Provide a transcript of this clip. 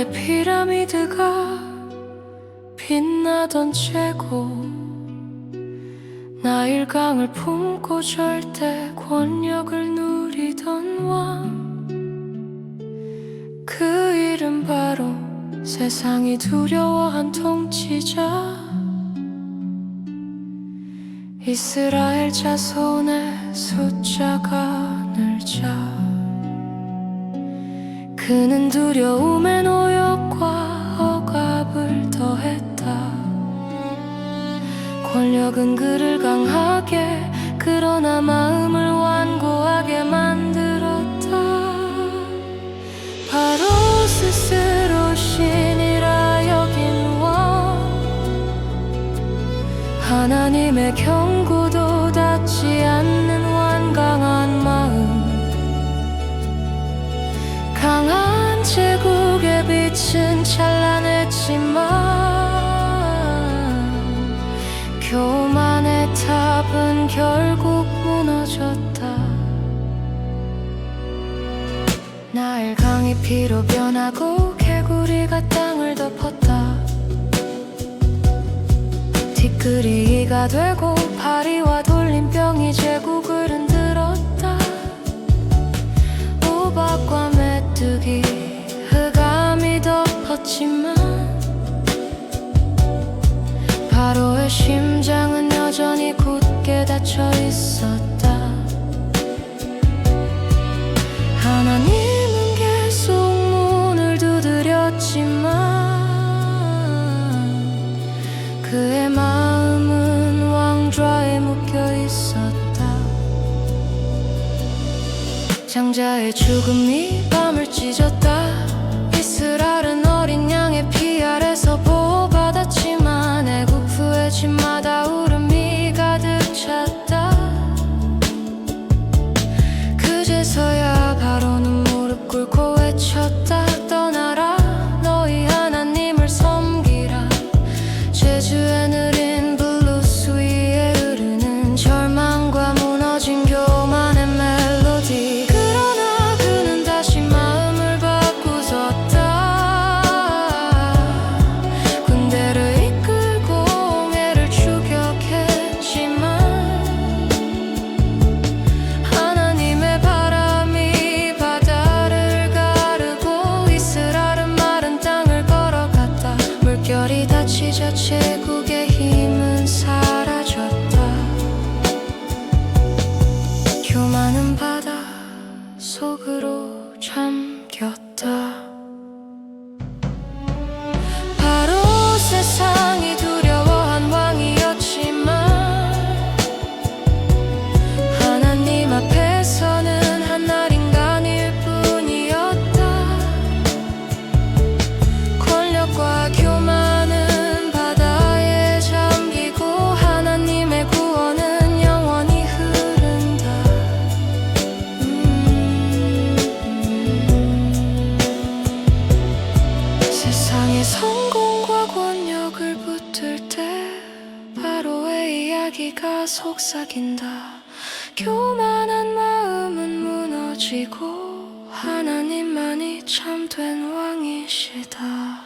아래 피라미드가 빛나던 채고. 나일강을 품고 절대 권력을 누리던 왕. 그 이름 바로 세상이 두려워한 통치자. 이스라엘 자손의 숫자가 늘자 그는 두려움의 노역과 억압을 더했다. 권력은 그를 강하게 그러나 마음을 완고하게 만들었다. 바로 스스로 신이라 여긴 왕 하나님의 경고도 닿지 않는 찬란했지만 교만의 탑은 결국 무너졌다. 나일 강이 피로 변하고 개구리가 땅을 덮었다. 티끌이가 되고 파리와 돌림병이 제국을 흔들었다. 우박과 메뚜기 덮었지만 바로의 심장은 여전히 굳게 닫혀 있었다. 하나님은 계속 문을 두드렸지만 그의 마음은 왕좌에 묶여 있었다. 장자의 죽음이 밤을 찢었다 이스라엘은 어린 양의 피 아래서 보호받았지만 애국 후의 집마 물결이 닫히자 제국의 세상의 성공과 권력을 붙들 때 바로의 이야기가 속삭인다. 교만한 마음은 무너지고 하나님만이 참된 왕이시다